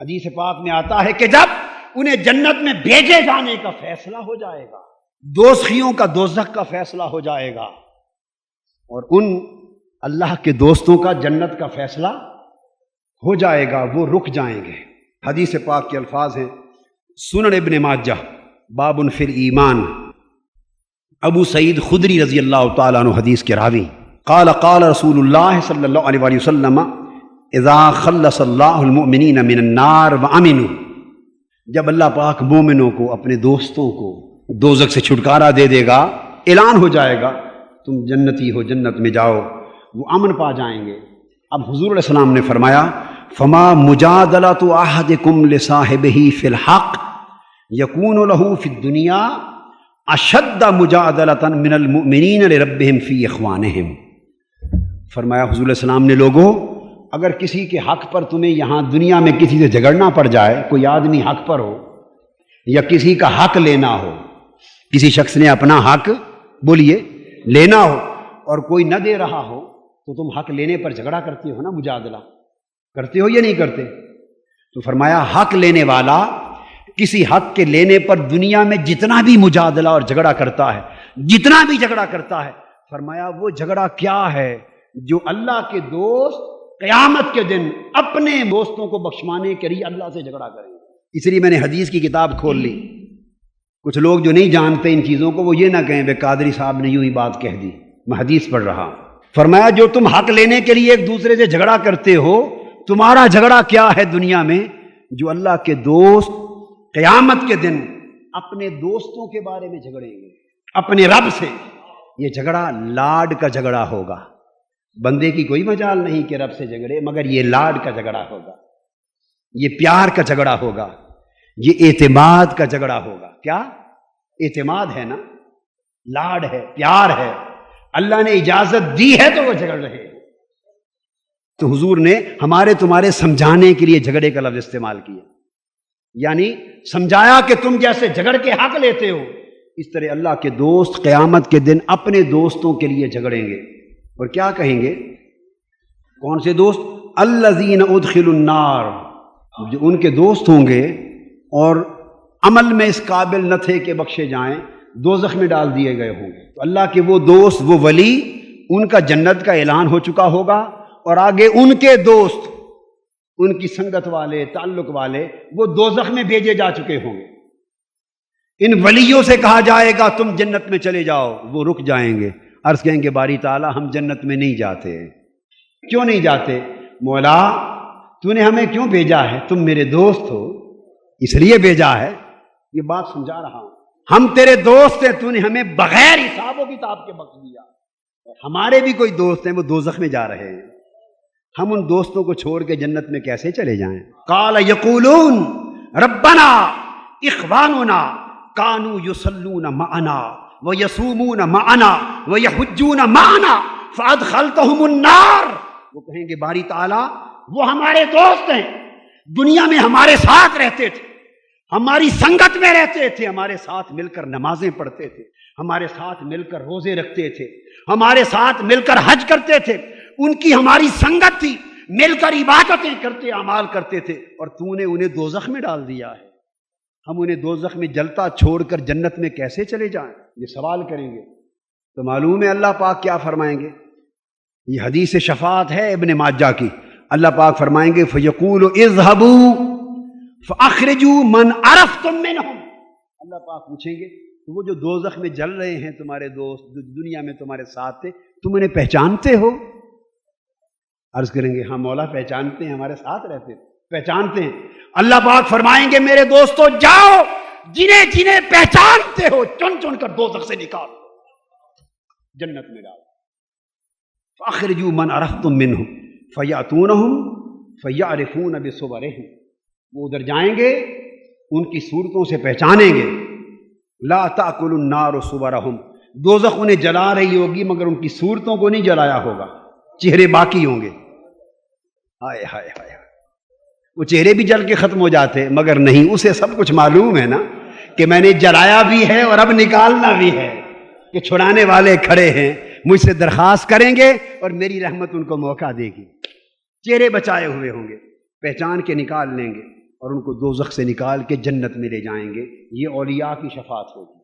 حدیث پاک میں آتا ہے کہ جب انہیں جنت میں بھیجے جانے کا فیصلہ ہو جائے گا دوستیوں کا دوزخ کا فیصلہ ہو جائے گا، اور ان اللہ کے دوستوں کا جنت کا فیصلہ ہو جائے گا، وہ رک جائیں گے۔ حدیث پاک کے الفاظ ہیں، سنن ابن ماجہ، باب فر ایمان ابو سعید خدری رضی اللہ تعالیٰ عنہ حدیث کے راوی۔ قال قال رسول اللہ صلی اللہ علیہ وسلم اذا خلص اللہ المؤمنین من النار وامنوا، جب اللہ پاک مومنوں کو، اپنے دوستوں کو دوزک سے چھٹکارا دے دے گا، اعلان ہو جائے گا، تم جنتی ہو، جنت میں جاؤ، وہ امن پا جائیں گے۔ اب حضور علیہ السلام نے فرمایا، فما مجادلہ تو آحد کم لصاحب ہی فی الحق یقون لہو فی دنیا اشد مجادلتن من المؤمنین لربہم فی اخوانہم۔ فرمایا حضور علیہ السلام نے لوگوں اگر کسی کے حق پر تمہیں یہاں دنیا میں کسی سے جھگڑنا پڑ جائے، کوئی آدمی حق پر ہو یا کسی کا حق لینا ہو، کسی شخص نے اپنا حق، بولیے، لینا ہو اور کوئی نہ دے رہا ہو، تو تم حق لینے پر جھگڑا کرتے ہو نا مجادلہ؟ کرتے ہو یا نہیں کرتے؟ تو فرمایا، حق لینے والا کسی حق کے لینے پر دنیا میں جتنا بھی مجادلہ اور جھگڑا کرتا ہے، جتنا بھی جھگڑا کرتا ہے، فرمایا، وہ جھگڑا کیا ہے؟ جو اللہ کے دوست قیامت کے دن اپنے دوستوں کو بخشوانے کے لیے اللہ سے جھگڑا کریں اس لیے میں نے حدیث کی کتاب کھول لی۔ کچھ لوگ جو نہیں جانتے ان چیزوں کو وہ یہ نہ کہیں بے قادری صاحب نے یوں ہی بات کہہ دی۔ میں حدیث پڑھ رہا ہوں۔ فرمایا، جو تم حق لینے کے لیے ایک دوسرے سے جھگڑا کرتے ہو، تمہارا جھگڑا کیا ہے دنیا میں؟ جو اللہ کے دوست قیامت کے دن اپنے دوستوں کے بارے میں جھگڑیں گے۔ اپنے رب سے یہ جھگڑا لاڈ کا جھگڑا ہوگا۔ بندے کی کوئی مجال نہیں کہ رب سے جھگڑے، مگر یہ لاڈ کا جھگڑا ہوگا، یہ پیار کا جھگڑا ہوگا، یہ اعتماد کا جھگڑا ہوگا۔ کیا؟ اعتماد ہے نا؟ لاڈ ہے، پیار ہے۔ اللہ نے اجازت دی ہے تو وہ جھگڑ رہے ہیں۔ تو حضور نے ہمارے تمہارے سمجھانے کے لیے جھگڑے کا لفظ استعمال کیا۔ یعنی سمجھایا کہ تم جیسے جھگڑ کے حق لیتے ہو۔ اس طرح اللہ کے دوست قیامت کے دن اپنے دوستوں کے لیے جھگڑیں گے۔ اور کیا کہیں گے؟ کون سے دوست؟ الزین ادخل النار۔ جو ان کے دوست ہوں گے اور عمل میں اس قابل نہ تھے کہ بخشے جائیں دو میں ڈال دیے گئے ہوں گے۔ تو اللہ کے وہ دوست، وہ ولی، ان کا جنت کا اعلان ہو چکا ہوگا اور آگے ان کے دوست، ان کی سنگت والے، تعلق والے، وہ دو میں بھیجے جا چکے ہوں گے۔ ان ولیوں سے کہا جائے گا، تم جنت میں چلے جاؤ، وہ رک جائیں گے۔ عرض کہیں گے باری تعالیٰ، ہم جنت میں نہیں جاتے کیوں نہیں جاتے؟ مولا، تو نے ہمیں کیوں بھیجا ہے؟ تم میرے دوست ہو، اس لیے بھیجا ہے۔ یہ بات سمجھا رہا ہوں۔ ہم تیرے دوست ہیں، تو نے ہمیں بغیر حساب و کتاب کے بخش دیا۔ اور ہمارے بھی کوئی دوست ہیں، وہ دوزخ میں جا رہے ہیں۔ ہم ان دوستوں کو چھوڑ کے جنت میں کیسے چلے جائیں؟ کال یقولون، ربنا اخواننا کانو یسلون معنا وہ یسومون معنا۔ وہ یحجون معنا فادخلتهم النار وہ کہیں گے، باری تعالیٰ، وہ ہمارے دوست ہیں۔ دنیا میں ہمارے ساتھ رہتے تھے۔ ہماری سنگت میں رہتے تھے۔ ہمارے ساتھ مل کر نمازیں پڑھتے تھے۔ ہمارے ساتھ مل کر روزے رکھتے تھے۔ ہمارے ساتھ مل کر حج کرتے تھے۔ ان کی ہماری سنگت تھی۔ مل کر عبادتیں کرتے، اعمال کرتے تھے۔ اور تو نے انہیں دوزخ میں ڈال دیا ہے۔ ہم انہیں دوزخ میں جلتا چھوڑ کر جنت میں کیسے چلے جائیں؟ یہ سوال کریں گے۔ تو معلوم ہے اللہ پاک کیا فرمائیں گے؟ یہ حدیث شفاعت ہے ابن ماجہ کی۔ اللہ پاک فرمائیں گے فیقول اظہبو فاخرجو من عرف تم اللہ پاک پوچھیں گے، تو وہ جو دوزخ میں جل رہے ہیں تمہارے دوست، جو دنیا میں تمہارے ساتھ تھے تم انہیں پہچانتے ہو؟ عرض کریں گے ہاں مولا پہچانتے ہیں، ہمارے ساتھ رہتے پہچانتے ہیں۔ اللہ پاک فرمائیں گے، میرے دوستو، جاؤ، جنہیں جنہیں پہچانتے ہو، چن چن کر دوزخ سے نکال۔ جنت میں ڈال فاخرجو من عرف تم من ہوں فیاتون ہوں فیا اب وہ ادھر جائیں گے، ان کی صورتوں سے پہچانیں گے۔ لا تاکل النار و دوزخ انہیں جلا رہی ہوگی، مگر ان کی صورتوں کو نہیں جلایا ہوگا۔ چہرے باقی ہوں گے۔ ہائے ہائے ہائے وہ چہرے بھی جل کے ختم ہو جاتے مگر نہیں، اسے سب کچھ معلوم ہے نا کہ میں نے جلایا بھی ہے اور اب نکالنا بھی ہے۔ کہ چھڑانے والے کھڑے ہیں، مجھ سے درخواست کریں گے اور میری رحمت ان کو موقع دے گی۔ چہرے بچائے ہوئے ہوں گے، پہچان کے نکال لیں گے اور ان کو دوزخ سے نکال کے جنت میں لے جائیں گے۔ یہ اولیاء کی شفاعت ہوگی۔